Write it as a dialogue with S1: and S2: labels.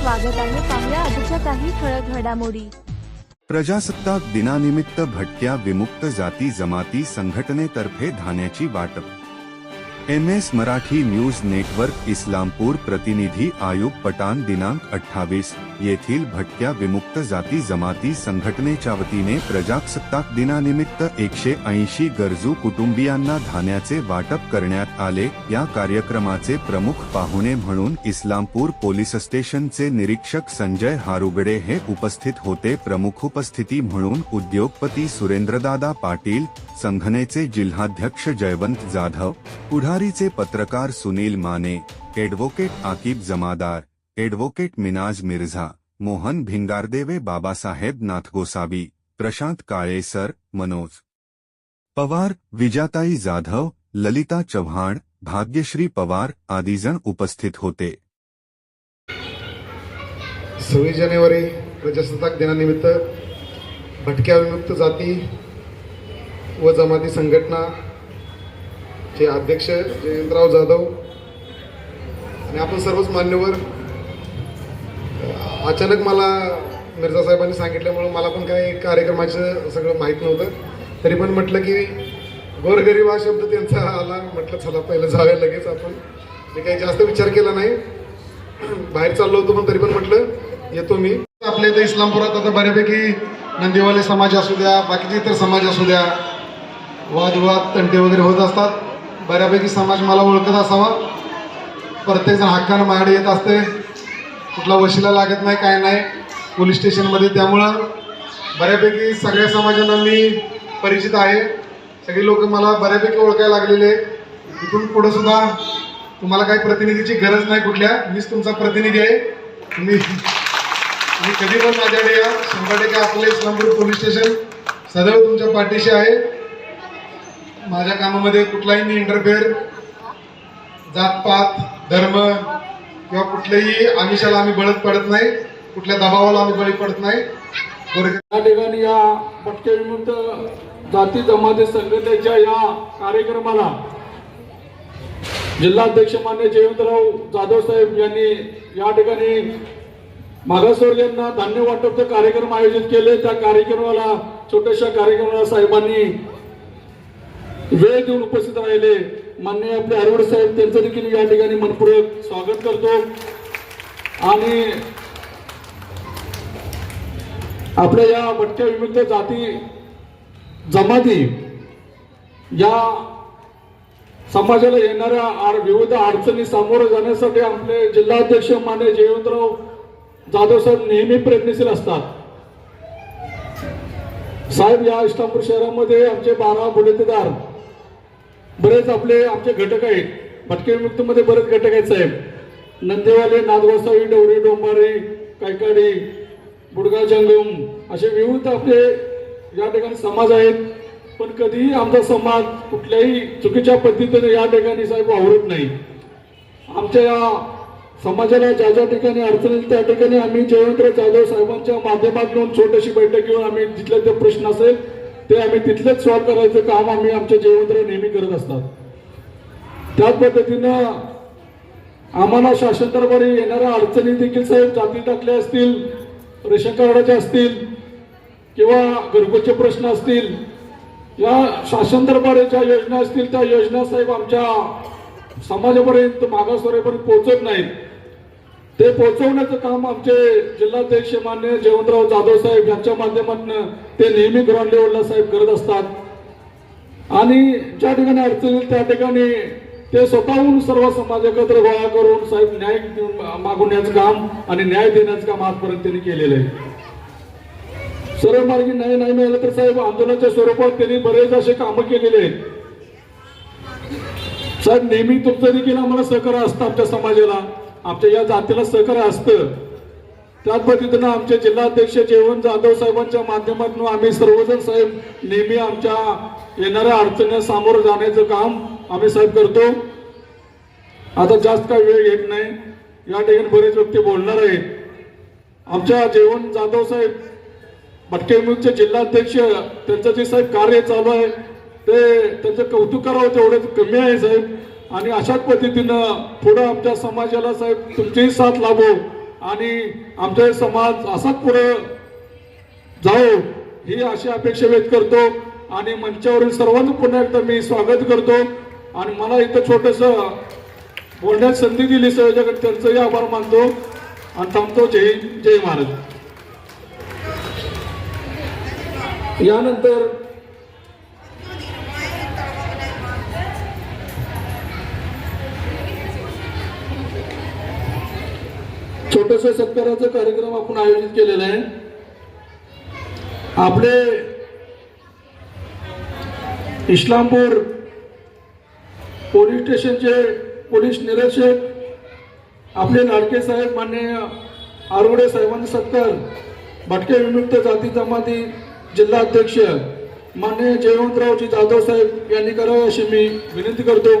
S1: स्वागत आहे पाहुया आजच्या काही ठळक घडामोडी.
S2: प्रजासत्ताक दिनानिमित्त भटक्या विमुक्त जाती जमाती संघटनेतर्फे धान्याची वाटप M S Marathi news network Islampur प्रतिनिधी आयुब पठाण दिनांक अठ्ठावीस. येथील भटक्या विमुक्त जाती जमाती संघटनेच्या वतीने प्रजासत्ताक दिनानिमित्त एकशे ऐंशी गरजू कुटुंबियांना धान्याचे वाटप करण्यात आले. या कार्यक्रमाचे प्रमुख पाहुणे म्हणून इस्लामपूर पोलीस स्टेशनचे निरीक्षक संजय हारुगडे हे उपस्थित होते. प्रमुख उपस्थिती म्हणून उद्योगपती सुरेंद्रदादा पाटील संघनेचे जिल्हाध्यक्ष जयवंत जाधव पुढारीचे पत्रकार Sunil Mane advocate Aqib Jamadar advocate Minaj Mirza Mohan Bhingardeve Babasaheb Nathgosavi Prashant Kale sir Manoj Pawar Vijatai Jadhav Lalita Chavan Bhagyashree Pawar आदीजण उपस्थित होते
S3: सव्वीस जानेवारी प्रजासत्ताक दिनानिमित्त भटक्या विमुक्त जाती व जमाती संघटना चे अध्यक्ष जयंतराव जाधव आणि आपण सर्वच मान्यवर अचानक मला मिर्झा साहेबांनी सांगितल्यामुळं मला पण काही कार्यक्रमाचं सगळं माहीत नव्हतं. तरी पण म्हटलं की गोरगरीब हा शब्द त्यांचा आला. म्हटलं चला पहिलं जाव्या लगेच आपण. मी काही जास्त विचार केला नाही. बाहेर चाललो होतो पण तरी पण म्हटलं येतो मी. आपल्या इथं इस्लामपुरात आता बऱ्यापैकी नंदीवाले समाज असू द्या बाकीचे इतर समाज असू द्या वादविवाद तंटे वगैरे होत असतात. बऱ्यापैकी समाज मला ओळखत असावा. प्रत्येकजण हक्कानं माझ्याकडे येत असते. कुठला वशिला लागत नाही काय नाही. पोलीस स्टेशनमध्ये त्यामुळं बऱ्यापैकी सगळ्या समाजांना मी परिचित आहे. सगळी लोक मला बऱ्यापैकी ओळखायला लागलेले इथून पुढं सुद्धा तुम्हाला काही प्रतिनिधीची गरज नाही कुठल्या. मीच तुमचा प्रतिनिधी आहे. तुम्ही तुम्ही कधी पण माझ्याकडे या. शंभर टक्के आपले इस्लामपूर पोलीस स्टेशन सदैव तुमच्या पाठीशी आहे. माझ्या कामामध्ये कुठलाही मी इंटरफेअर जातपात धर्म किंवा कुठल्याही आमिषाला आम्ही बळत पडत नाही कुठल्या दबावाला आम्ही बळी पडत नाही.
S4: या ठिकाणी या पटके विमुक्त जाती जमाती संघटनेच्या या कार्यक्रमाला जिल्हाध्यक्ष मान्य जयवंतराव जाधव साहेब यांनी या ठिकाणी मागासवर्गीयांना धान्य वाटप कार्यक्रम आयोजित केले. त्या कार्यक्रमाला छोट्याशा कार्यक्रमाला साहेबांनी वेळ देऊन उपस्थित राहिले. मान्य आपले अरुड साहेब त्यांचं देखील या ठिकाणी मनपूर्वक स्वागत करतो. आणि आपल्या या भटक्या विविध जाती जमाती या समाजाला येणाऱ्या आर विविध अडचणी सामोरं जाण्यासाठी आपले जिल्हाध्यक्ष मान्य जयवंतराव जाधव साहेब नेहमी प्रयत्नशील असतात. साहेब या इस्लामपूर शहरामध्ये आमचे बारा बुलेतेदार बरेच आपले आमचे घटक आहेत. भटके विमुक्तमध्ये बरेच घटक आहेत साहेब. नंदेवाले नादवासावी डवरे डोंबारे कायकाडी बुडगा जंगम असे विविध आपले या ठिकाणी समाज आहेत. पण कधीही आमचा समाज कुठल्याही चुकीच्या पद्धतीने या ठिकाणी साहेब वावरत नाही. आमच्या या समाजाला ज्या ज्या ठिकाणी अडचण येईल त्या ठिकाणी आम्ही जयवंतराव जाधव साहेबांच्या माध्यमातून छोटीशी बैठक घेऊन आम्ही जिथले ते प्रश्न असेल ते आम्ही तिथलेच सॉल्व्ह करायचं काम आम्ही आमच्या जयवंतराव नेहमी करत असतात. त्याच पद्धतीनं आम्हाला शासन दरबारी येणाऱ्या अडचणी देखील साहेब जाती टाकल्या असतील रेशन कार्डाच्या असतील किंवा घरगुतीचे प्रश्न असतील या शासन दरबारी ज्या योजना असतील त्या योजना साहेब आमच्या समाजापर्यंत मागासवर्यापर्यंत पोहोचत नाहीत. ते पोहोचवण्याचं काम आमचे जिल्हाध्यक्ष मान्य जयवंतराव जाधव साहेब यांच्या माध्यमातून ते नेहमी ग्राउंड लेवलला साहेब करत असतात. आणि ज्या ठिकाणी अडचण येईल त्या ठिकाणी ते स्वतःहून सर्व समाज एकत्र गोळा करून साहेब न्याय मागवण्याचं काम आणि न्याय देण्याचं काम आजपर्यंत त्यांनी केलेलं आहे. सर्व मार्गी न्याय नाही मिळालं तर साहेब आंदोलनाच्या स्वरूपात त्यांनी बरेच असे कामं केलेले आहेत. साहेब नेहमी तुमचं देखील आम्हाला सहकार्य असतं आमच्या समाजाला. आमच्या या जातीला सहकार्य असतं. त्याच पद्धतीनं आमचे जिल्हाध्यक्ष जेवण जाधव साहेबांच्या माध्यमातून आम्ही सर्वजण साहेब नेहमी आमच्या येणाऱ्या अडचणीला सामोरं जाण्याचं काम आम्ही साहेब करतो. आता जास्त काही वेळ घेत नाही. या ठिकाणी बरेच व्यक्ती बोलणार आहेत. आमच्या जेवण जाधव साहेब भटकेमुखचे जिल्हाध्यक्ष त्यांचं जे साहेब कार्य चालू आहे ते त्यांचं कौतुक करावं तेवढं कमी आहे साहेब. आणि अशाच पद्धतीनं पुढं आमच्या समाजाला साहेब तुमचीही साथ लाभो आणि आमचा समाज असाच पुढं जाओ ही अशी अपेक्षा व्यक्त करतो आणि मंचावरील सर्वांचं पुन्हा एकदा मी स्वागत करतो. आणि मला इथं छोटस बोलण्यात संधी दिली सहजाकडे त्यांचंही आभार मानतो. आणि थांबतो. जय जय महाराज यानंतर छोटस सत्काराचा कार्यक्रम आपण आयोजित केलेला आहे. आपले इस्लामपूर पोलीस स्टेशनचे पोलीस निरीक्षक आपले लाडके साहेब मान्य आरोडे साहेबांचा सत्कार भटके विमुक्त जाती जमाती जिल्हा अध्यक्ष मान्य जयवंतरावजी जाधव साहेब यांनी करावे अशी मी विनंती करतो.